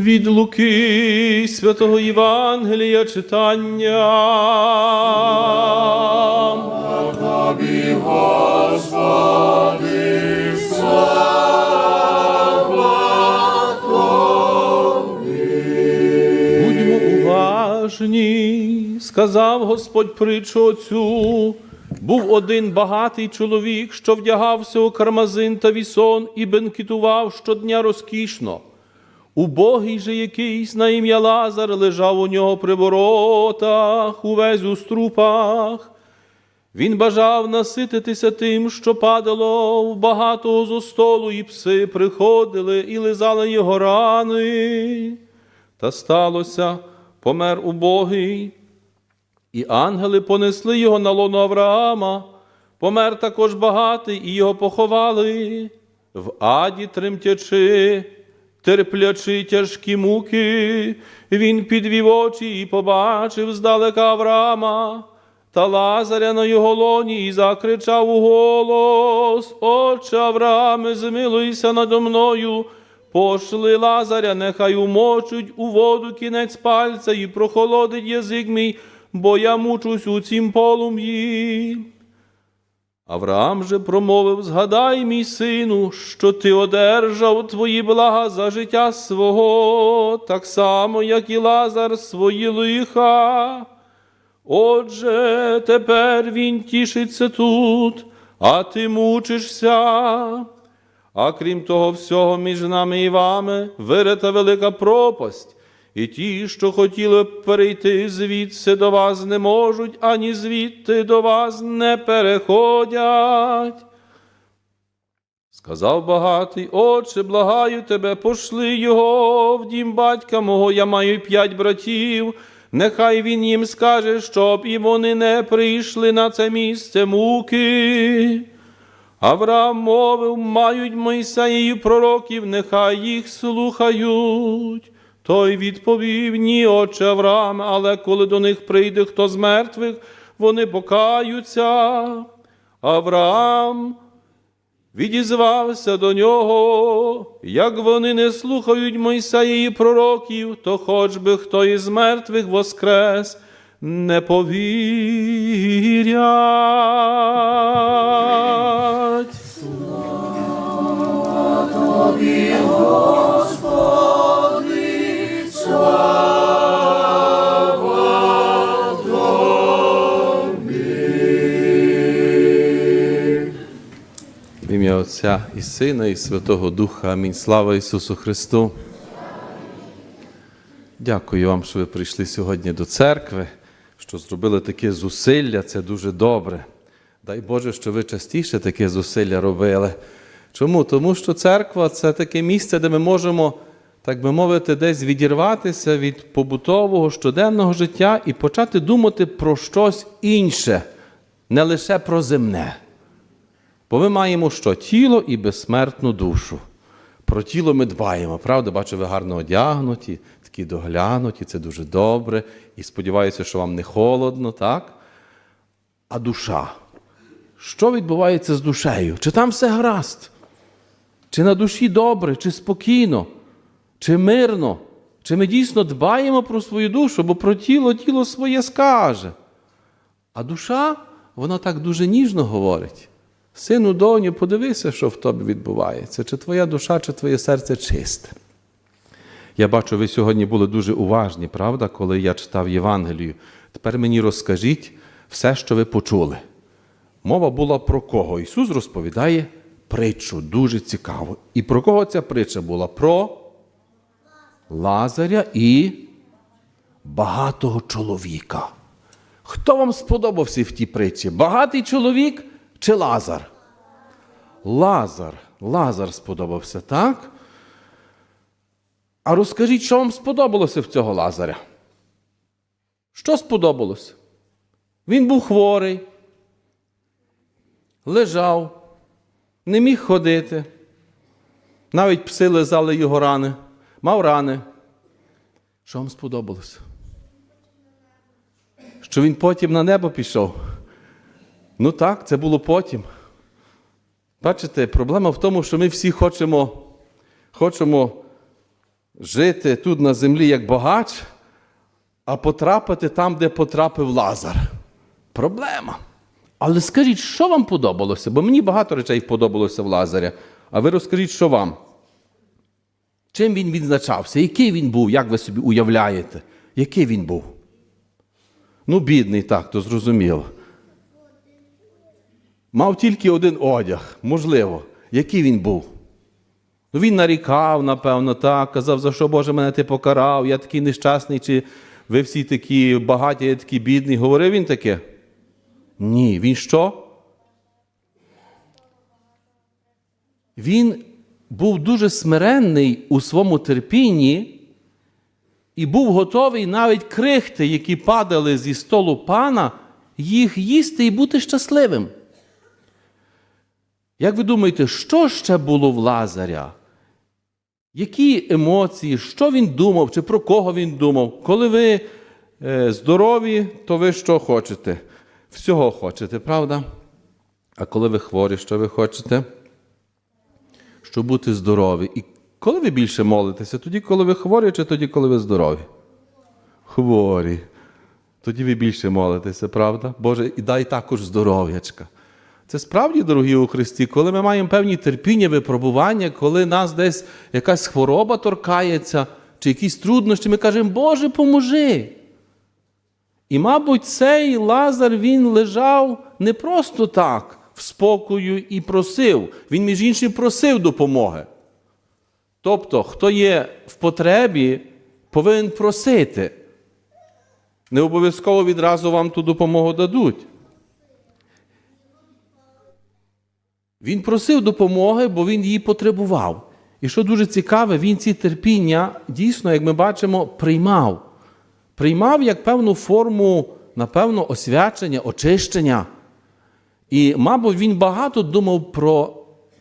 Від Луки Святого Євангелія читання. Будьмо уважні, сказав Господь притчу оцю. Був один багатий чоловік, що вдягався у кармазин та вісон і бенкетував щодня розкішно. Убогий же якийсь на ім'я Лазар лежав у нього при воротах, увесь у струпах. Він бажав насититися тим, що падало в багатого зо столу, і пси приходили і лизали його рани. Та сталося, помер убогий, і ангели понесли його на лоно Авраама, помер також багатий, і його поховали в аді тремтячи, терплячи тяжкі муки, він підвів очі і побачив здалека Авраама. Та Лазаря на його лоні і закричав у голос, Отче Аврааме, змилуйся надо мною, пошли Лазаря, нехай умочуть у воду кінець пальця і прохолодить язик мій, бо я мучусь у цім полум'ї. Авраам же промовив: Згадай, мій сину, що ти одержав твої блага за життя свого, так само, як і Лазар свої лиха. Отже, тепер він тішиться тут, а ти мучишся. А крім того всього, між нами і вами вирита велика пропасть, і ті, що хотіли б перейти звідси до вас, не можуть, ані звідти до вас не переходять. Сказав багатий, отче, благаю тебе, пошли його в дім батька мого, я маю п'ять братів. Нехай він їм скаже, щоб і вони не прийшли на це місце муки. Авраам мовив, мають Мойсеїв пророків, нехай їх слухають. Той відповів, ні, отче Авраам, але коли до них прийде хто з мертвих, вони покаються. Авраам відізвався до нього, як вони не слухають Мойсеї пророків, то хоч би хто із мертвих воскрес, не повірять. В Отця і Сина, і Святого Духа. Амінь. Слава Ісусу Христу. Дякую вам, що ви прийшли сьогодні до церкви, що зробили таке зусилля, це дуже добре. Дай Боже, що ви частіше таке зусилля робили. Чому? Тому що церква це таке місце, де ми можемо, так би мовити, десь відірватися від побутового щоденного життя і почати думати про щось інше, не лише про земне. Бо ми маємо що? Тіло і безсмертну душу. Про тіло ми дбаємо, правда? Бачу, ви гарно одягнуті, такі доглянуті, це дуже добре. І сподіваюся, що вам не холодно, так? А душа. Що відбувається з душею? Чи там все гаразд? Чи на душі добре, чи спокійно, чи мирно? Чи ми дійсно дбаємо про свою душу, бо про тіло тіло своє скаже. А душа, вона так дуже ніжно говорить. Сину, доню, подивися, що в тобі відбувається, чи твоя душа, чи твоє серце чисте. Я бачу, ви сьогодні були дуже уважні, правда, коли я читав Євангелію. Тепер мені розкажіть все, що ви почули. Мова була про кого? Ісус розповідає притчу, дуже цікаво. І про кого ця притча була? Про Лазаря і багатого чоловіка. Хто вам сподобався в тій притчі? Багатий чоловік чи Лазар? Лазар. Лазар сподобався, так? А розкажіть, що вам сподобалося в цього Лазаря? Що сподобалося? Він був хворий, лежав, не міг ходити. Навіть пси лизали його рани, мав рани. Що вам сподобалося? Що він потім на небо пішов? Ну так, це було потім. Бачите, проблема в тому, що ми всі хочемо, хочемо жити тут на землі як багач, а потрапити там, де потрапив Лазар. Проблема. Але скажіть, що вам подобалося? Бо мені багато речей подобалося в Лазаря. А ви розкажіть, що вам? Чим він відзначався? Який він був, як ви собі уявляєте? Який він був? Ну, бідний, так, то зрозуміло. Мав тільки один одяг, можливо. Який він був? Ну, він нарікав, напевно, так, казав, за що Боже мене ти покарав, я такий нещасний, чи ви всі такі багаті, я такий бідний. Говорив він таке? Ні, він що? Він був дуже смиренний у своєму терпінні і був готовий навіть крихти, які падали зі столу пана, їх їсти і бути щасливим. Як ви думаєте, що ще було в Лазаря? Які емоції, що він думав, чи про кого він думав? Коли ви е, здорові, то ви що хочете? Всього хочете, правда? А коли ви хворі, що ви хочете? Щоб бути здорові. І коли ви більше молитеся? Тоді, коли ви хворі, чи тоді, коли ви здорові? Хворі. Тоді ви більше молитеся, правда? Боже, і дай також здоров'ячка. Це справді, дорогі у Христі, коли ми маємо певні терпіння, випробування, коли нас десь якась хвороба торкається, чи якісь труднощі, ми кажемо, Боже, поможи. І, мабуть, цей Лазар він лежав не просто так, в спокою і просив. Він, між іншим, просив допомоги. Тобто, хто є в потребі, повинен просити. Не обов'язково відразу вам ту допомогу дадуть. Він просив допомоги, бо він її потребував. І що дуже цікаве, він ці терпіння дійсно, як ми бачимо, приймав. Приймав як певну форму, напевно, освячення, очищення. І, мабуть, він багато думав про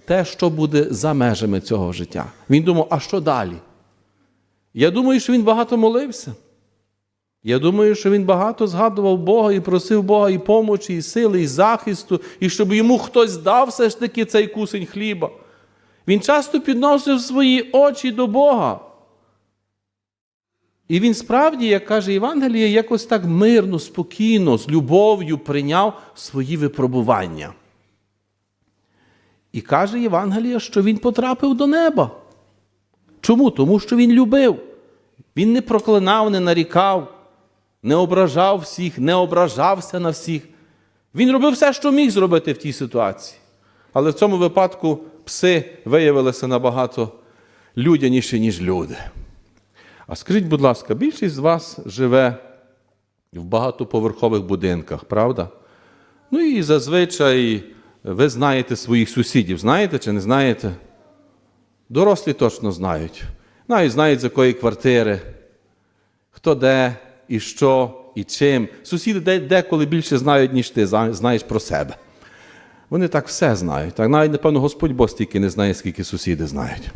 те, що буде за межами цього життя. Він думав, а що далі? Я думаю, що він багато молився. Я думаю, що він багато згадував Бога і просив Бога і помочі, і сили, і захисту, і щоб йому хтось дав все ж таки цей кусень хліба. Він часто підносив свої очі до Бога. І він справді, як каже Євангеліє, якось так мирно, спокійно, з любов'ю прийняв свої випробування. І каже Євангеліє, що він потрапив до неба. Чому? Тому що він любив. Він не проклинав, не нарікав, не ображав всіх, не ображався на всіх. Він робив все, що міг зробити в тій ситуації. Але в цьому випадку пси виявилися набагато людяніші, ніж люди. А скажіть, будь ласка, більшість з вас живе в багатоповерхових будинках, правда? Ну і зазвичай ви знаєте своїх сусідів. Знаєте чи не знаєте? Дорослі точно знають. Навіть знають, з якої квартири, хто де, і що, і чим. Сусіди деколи більше знають, ніж ти знаєш про себе. Вони так все знають. Так навіть, напевно, Господь Бог стільки не знає, скільки сусіди знають.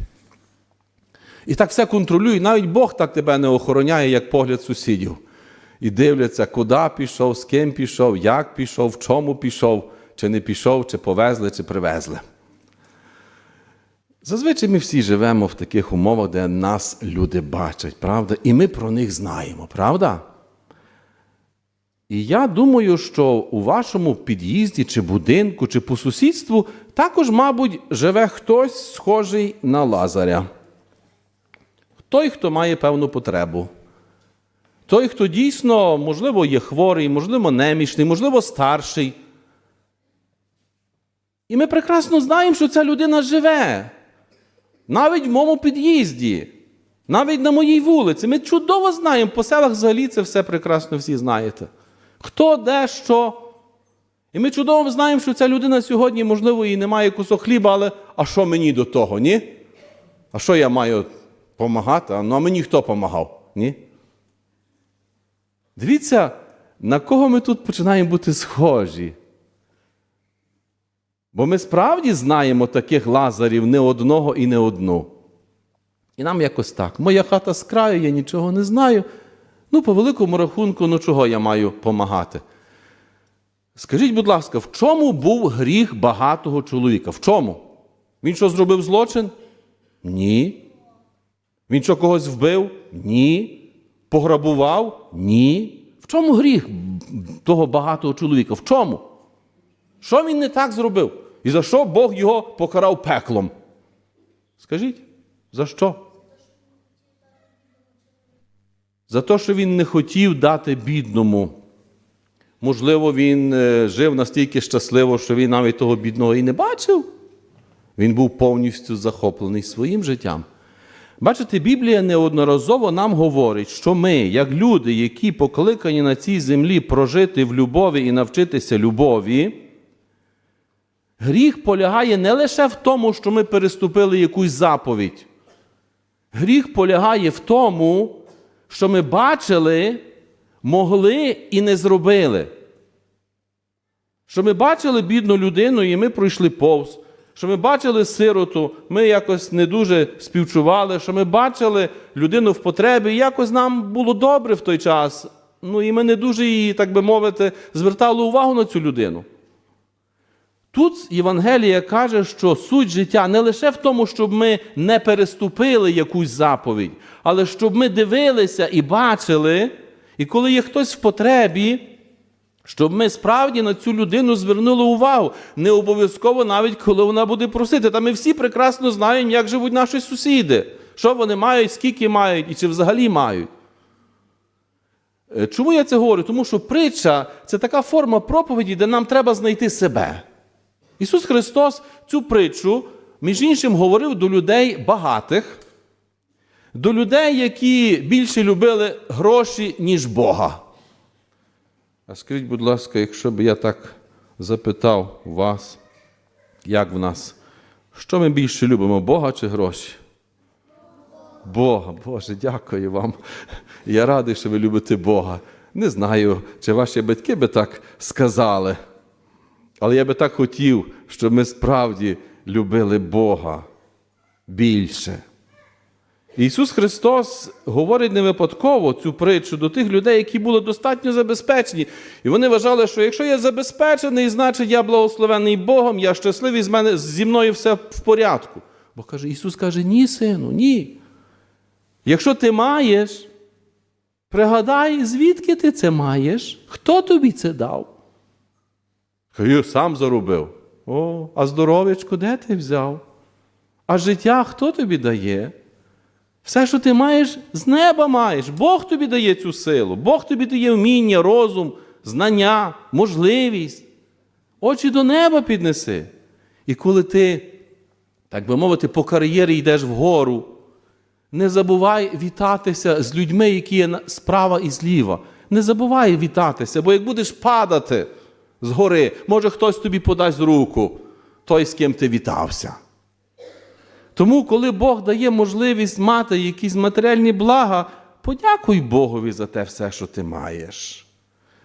І так все контролює. Навіть Бог так тебе не охороняє, як погляд сусідів. І дивляться, куди пішов, з ким пішов, як пішов, в чому пішов, чи не пішов, чи повезли, чи привезли. Зазвичай ми всі живемо в таких умовах, де нас люди бачать, правда? І ми про них знаємо, правда? І я думаю, що у вашому під'їзді, чи будинку, чи по сусідству також, мабуть, живе хтось схожий на Лазаря. Той, хто має певну потребу. Той, хто дійсно, можливо, є хворий, можливо, немічний, можливо, старший. І ми прекрасно знаємо, що ця людина живе. Навіть в моєму під'їзді, навіть на моїй вулиці. Ми чудово знаємо, по селах взагалі це все прекрасно всі знаєте. Хто, де, що. І ми чудово знаємо, що ця людина сьогодні, можливо, і не має кусок хліба, але а що мені до того, ні? А що я маю допомагати? Ну, а мені хто допомагав? Ні? Дивіться, на кого ми тут починаємо бути схожі. Бо ми справді знаємо таких лазарів не одного і не одну. І нам якось так. Моя хата з краю, я нічого не знаю. Ну, по великому рахунку, ну чого я маю помагати? Скажіть, будь ласка, в чому був гріх багатого чоловіка? В чому? Він що зробив злочин? Ні. Він що когось вбив? Ні. Пограбував? Ні. В чому гріх того багатого чоловіка? В чому? Що він не так зробив? І за що Бог його покарав пеклом? Скажіть, за що? За те, що він не хотів дати бідному. Можливо, він е, жив настільки щасливо, що він навіть того бідного і не бачив. Він був повністю захоплений своїм життям. Бачите, Біблія неодноразово нам говорить, що ми, як люди, які покликані на цій землі прожити в любові і навчитися любові, гріх полягає не лише в тому, що ми переступили якусь заповідь. Гріх полягає в тому, що ми бачили, могли і не зробили. Що ми бачили бідну людину, і ми пройшли повз. Що ми бачили сироту, ми якось не дуже співчували, що ми бачили людину в потребі, і якось нам було добре в той час. Ну і ми не дуже її, так би мовити, звертали увагу на цю людину. Тут Євангелія каже, що суть життя не лише в тому, щоб ми не переступили якусь заповідь, але щоб ми дивилися і бачили, і коли є хтось в потребі, щоб ми справді на цю людину звернули увагу. Не обов'язково навіть коли вона буде просити. Та ми всі прекрасно знаємо, як живуть наші сусіди, що вони мають, скільки мають і чи взагалі мають. Е, Чому я це говорю? Тому що притча це така форма проповіді, де нам треба знайти себе. Ісус Христос цю притчу, між іншим, говорив до людей багатих, до людей, які більше любили гроші, ніж Бога. А скажіть, будь ласка, якщо б я так запитав вас, як в нас, що ми більше любимо, Бога чи гроші? Бога, Боже, дякую вам. Я радий, що ви любите Бога. Не знаю, чи ваші батьки би так сказали. Але я би так хотів, щоб ми справді любили Бога більше. Ісус Христос говорить не випадково цю притчу до тих людей, які були достатньо забезпечені. І вони вважали, що якщо я забезпечений, значить я благословений Богом, я щасливий, з мене, зі мною все в порядку. Бо каже, Ісус каже, ні, сину, ні. Якщо ти маєш, пригадай, звідки ти це маєш, хто тобі це дав? Я сам заробив. О, а здоров'ячко де ти взяв? А життя хто тобі дає? Все, що ти маєш, з неба маєш. Бог тобі дає цю силу, Бог тобі дає вміння, розум, знання, можливість. Очі до неба піднеси. І коли ти, так би мовити, по кар'єрі йдеш вгору, не забувай вітатися з людьми, які є справа і зліва. Не забувай вітатися, бо як будеш падати з гори, може хтось тобі подасть руку, той, з ким ти вітався. Тому, коли Бог дає можливість мати якісь матеріальні блага, подякуй Богові за те все, що ти маєш.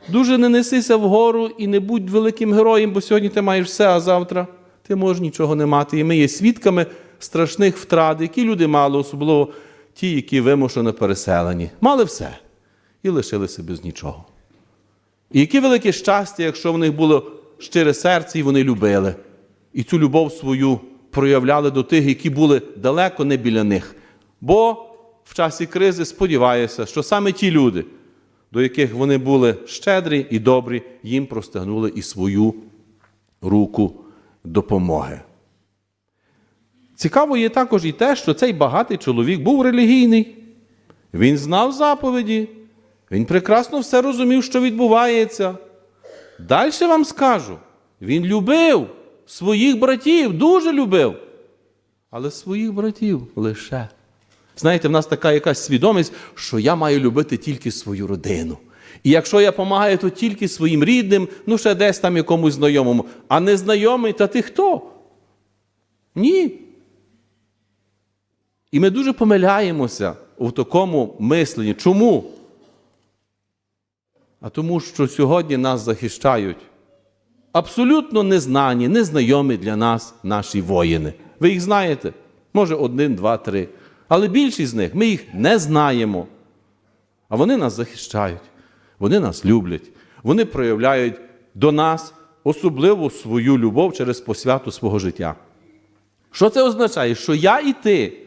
Дуже не несися вгору і не будь великим героєм, бо сьогодні ти маєш все, а завтра ти можеш нічого не мати. І ми є свідками страшних втрат, які люди мали, особливо ті, які вимушено переселені. Мали все і лишилися без нічого. І яке велике щастя, якщо в них було щире серце, і вони любили. І цю любов свою проявляли до тих, які були далеко не біля них. Бо в часі кризи сподіваюся, що саме ті люди, до яких вони були щедрі і добрі, їм простягнули і свою руку допомоги. Цікаво є також і те, що цей багатий чоловік був релігійний. Він знав заповіді, він прекрасно все розумів, що відбувається. Далі вам скажу: він любив своїх братів, дуже любив. Але своїх братів лише. Знаєте, в нас така якась свідомість, що я маю любити тільки свою родину. І якщо я допомагаю, то тільки своїм рідним, ну ще десь там якомусь знайомому, а незнайомий, та ти хто? Ні. І ми дуже помиляємося у такому мисленні. Чому? А тому, що сьогодні нас захищають абсолютно незнані, незнайомі для нас наші воїни. Ви їх знаєте? Може, один, два, три. Але більшість з них ми їх не знаємо. А вони нас захищають, вони нас люблять, вони проявляють до нас особливу свою любов через посвяту свого життя. Що це означає? Що я і ти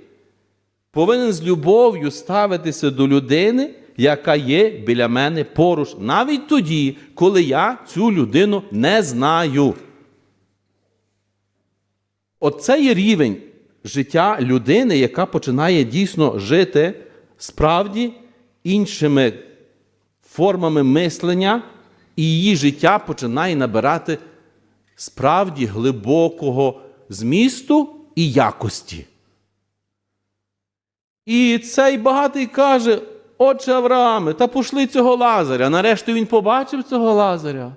повинен з любов'ю ставитися до людини, яка є біля мене поруч, навіть тоді, коли я цю людину не знаю. Оце є рівень життя людини, яка починає дійсно жити справді іншими формами мислення, і її життя починає набирати справді глибокого змісту і якості. І цей багатий каже: Отче Аврааме, та пошли цього Лазаря. Нарешті він побачив цього Лазаря.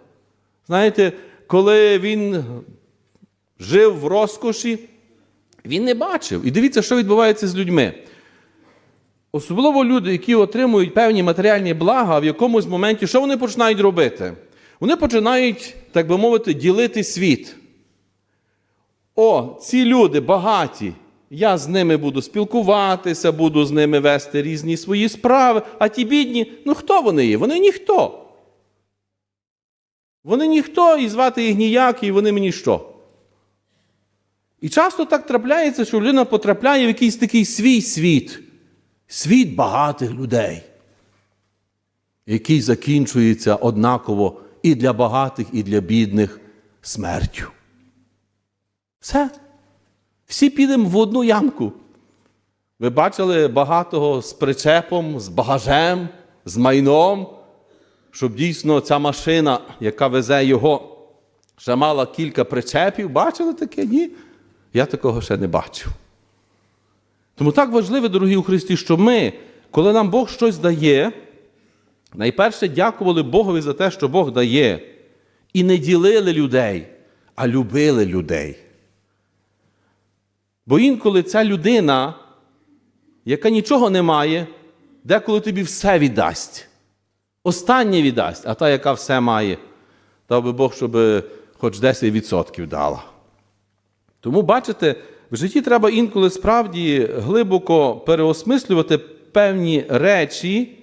Знаєте, коли він жив в розкоші, він не бачив. І дивіться, що відбувається з людьми. Особливо люди, які отримують певні матеріальні блага, в якомусь моменті, що вони починають робити? Вони починають, так би мовити, ділити світ. О, ці люди багаті. Я з ними буду спілкуватися, буду з ними вести різні свої справи. А ті бідні, ну хто вони є? Вони ніхто. Вони ніхто, і звати їх ніяк, і вони мені що. І часто так трапляється, що людина потрапляє в якийсь такий свій світ, світ багатих людей, який закінчується однаково і для багатих, і для бідних смертю. Все. Всі підемо в одну ямку. Ви бачили багатого з причепом, з багажем, з майном, щоб дійсно ця машина, яка везе його, ще мала кілька причепів. Бачили таке? Ні. Я такого ще не бачив. Тому так важливо, дорогі у Христі, що ми, коли нам Бог щось дає, найперше дякували Богові за те, що Бог дає, і не ділили людей, а любили людей. Бо інколи ця людина, яка нічого не має, деколи тобі все віддасть. Останнє віддасть, а та, яка все має, дав би Бог, щоб хоч 10% дала. Тому, бачите, в житті треба інколи справді глибоко переосмислювати певні речі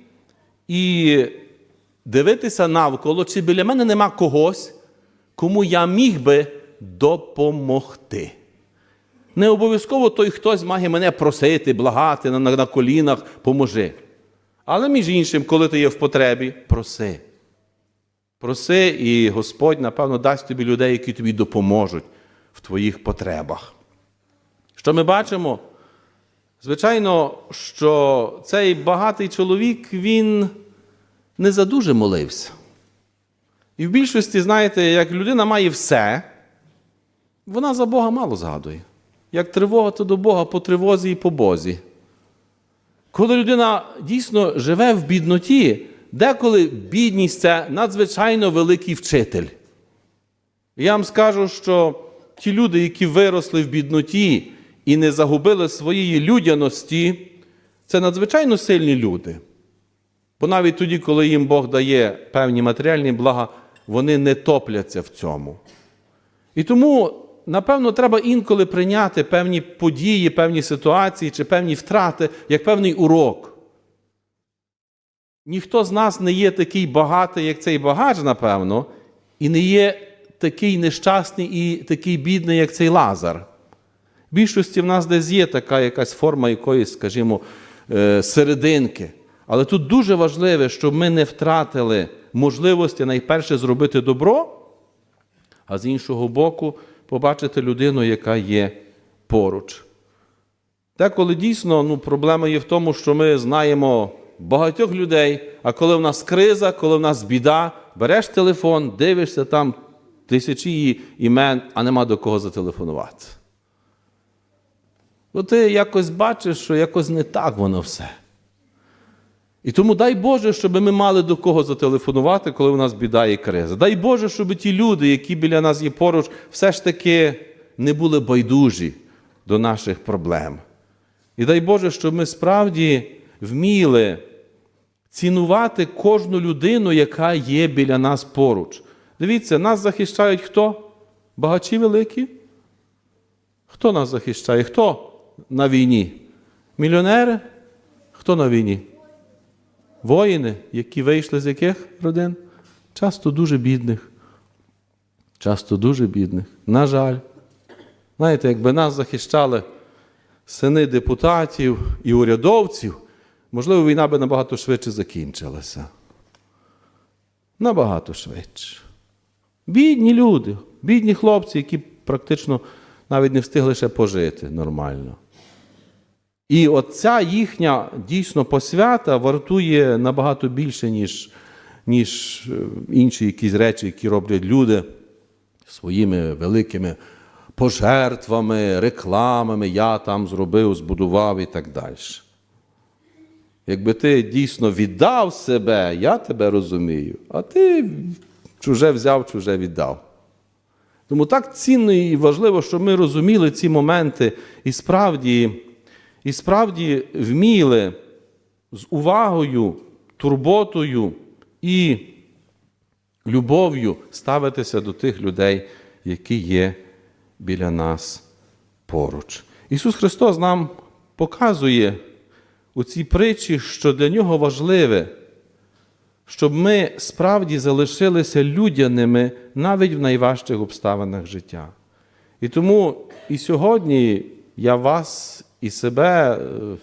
і дивитися навколо, чи біля мене нема когось, кому я міг би допомогти. Не обов'язково той хтось має мене просити, благати на, на, на колінах, поможи. Але між іншим, коли ти є в потребі, проси. Проси, і Господь, напевно, дасть тобі людей, які тобі допоможуть в твоїх потребах. Що ми бачимо? Звичайно, що цей багатий чоловік, він не задуже молився. І в більшості, знаєте, як людина має все, вона за Бога мало згадує. Як тривога, то до Бога по тривозі і по Бозі. Коли людина дійсно живе в бідноті, деколи бідність це надзвичайно великий вчитель. Я вам скажу, що ті люди, які виросли в бідноті і не загубили своєї людяності, це надзвичайно сильні люди. Бо навіть тоді, коли їм Бог дає певні матеріальні блага, вони не топляться в цьому. І тому, напевно, треба інколи прийняти певні події, певні ситуації чи певні втрати як певний урок. Ніхто з нас не є такий багатий, як цей багач, напевно, і не є такий нещасний і такий бідний, як цей Лазар. В більшості в нас десь є така якась форма якоїсь, скажімо, е, серединки. Але тут дуже важливо, щоб ми не втратили можливості найперше зробити добро, а з іншого боку, побачити людину, яка є поруч. Деколи дійсно ну, проблема є в тому, що ми знаємо багатьох людей, а коли в нас криза, коли в нас біда, береш телефон, дивишся там тисячі імен, а нема до кого зателефонувати. Ну, ти якось бачиш, що якось не так воно все. І тому дай Боже, щоб ми мали до кого зателефонувати, коли у нас біда і криза. Дай Боже, щоб ті люди, які біля нас є поруч, все ж таки не були байдужі до наших проблем. І дай Боже, щоб ми справді вміли цінувати кожну людину, яка є біля нас поруч. Дивіться, нас захищають хто? Багачі великі? Хто нас захищає? Хто на війні? Мільйонери? Хто на війні? Воїни, які вийшли з яких родин? Часто дуже бідних. Часто дуже бідних. На жаль. Знаєте, якби нас захищали сини депутатів і урядовців, можливо, війна би набагато швидше закінчилася. Набагато швидше. Бідні люди, бідні хлопці, які практично навіть не встигли ще пожити нормально. І оця їхня дійсно посвята вартує набагато більше, ніж, ніж е, інші якісь речі, які роблять люди своїми великими пожертвами, рекламами, я там зробив, збудував і так далі. Якби ти дійсно віддав себе, я тебе розумію, а ти чуже взяв, чуже віддав. Тому так цінно і важливо, щоб ми розуміли ці моменти і справді, і справді вміли з увагою, турботою і любов'ю ставитися до тих людей, які є біля нас поруч. Ісус Христос нам показує у цій притчі, що для нього важливе, щоб ми справді залишилися людяними навіть в найважчих обставинах життя. І тому і сьогодні я вас і себе е,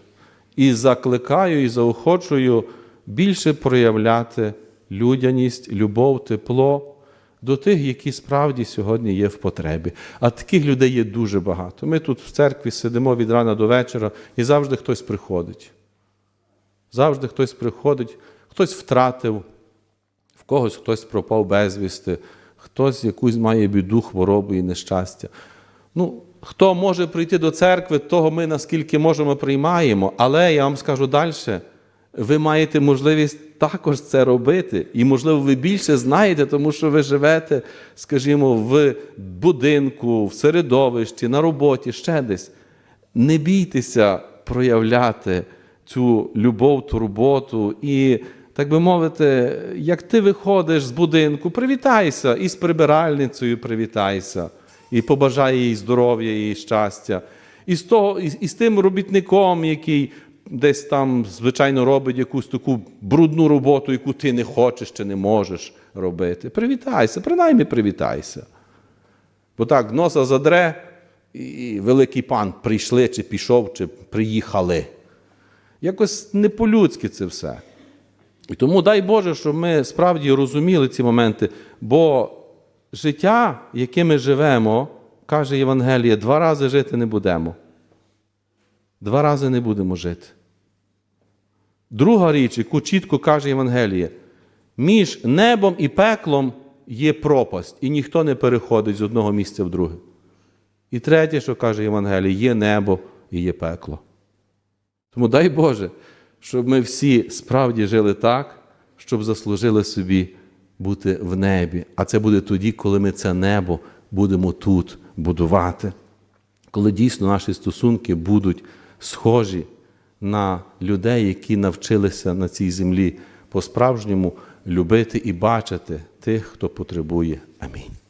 і закликаю, і заохочую більше проявляти людяність, любов, тепло до тих, які справді сьогодні є в потребі. А таких людей є дуже багато. Ми тут в церкві сидимо від рана до вечора, і завжди хтось приходить. Завжди хтось приходить, хтось втратив, в когось хтось пропав безвісти, хтось якусь має біду, хворобу і нещастя. Ну, хто може прийти до церкви, того ми наскільки можемо приймаємо, але я вам скажу далі. Ви маєте можливість також це робити. І, можливо, ви більше знаєте, тому що ви живете, скажімо, в будинку, в середовищі, на роботі, ще десь. Не бійтеся проявляти цю любов, турботу і, так би мовити, як ти виходиш з будинку, привітайся і з прибиральницею привітайся, і побажай їй здоров'я і щастя. І з, того, і, і з тим робітником, який десь там, звичайно, робить якусь таку брудну роботу, яку ти не хочеш чи не можеш робити. Привітайся, принаймні привітайся. Бо так, носа задре, і великий пан прийшли, чи пішов, чи приїхали. Якось не по-людськи це все. І тому дай Боже, щоб ми справді розуміли ці моменти, бо життя, яке ми живемо, каже Євангеліє, два рази жити не будемо. Два рази не будемо жити. Друга річ, яку чітко каже Євангеліє, між небом і пеклом є пропасть, і ніхто не переходить з одного місця в друге. І третє, що каже Євангеліє, є небо і є пекло. Тому дай Боже, щоб ми всі справді жили так, щоб заслужили собі бути в небі. А це буде тоді, коли ми це небо будемо тут будувати, коли дійсно наші стосунки будуть схожі на людей, які навчилися на цій землі по-справжньому любити і бачити тих, хто потребує. Амінь.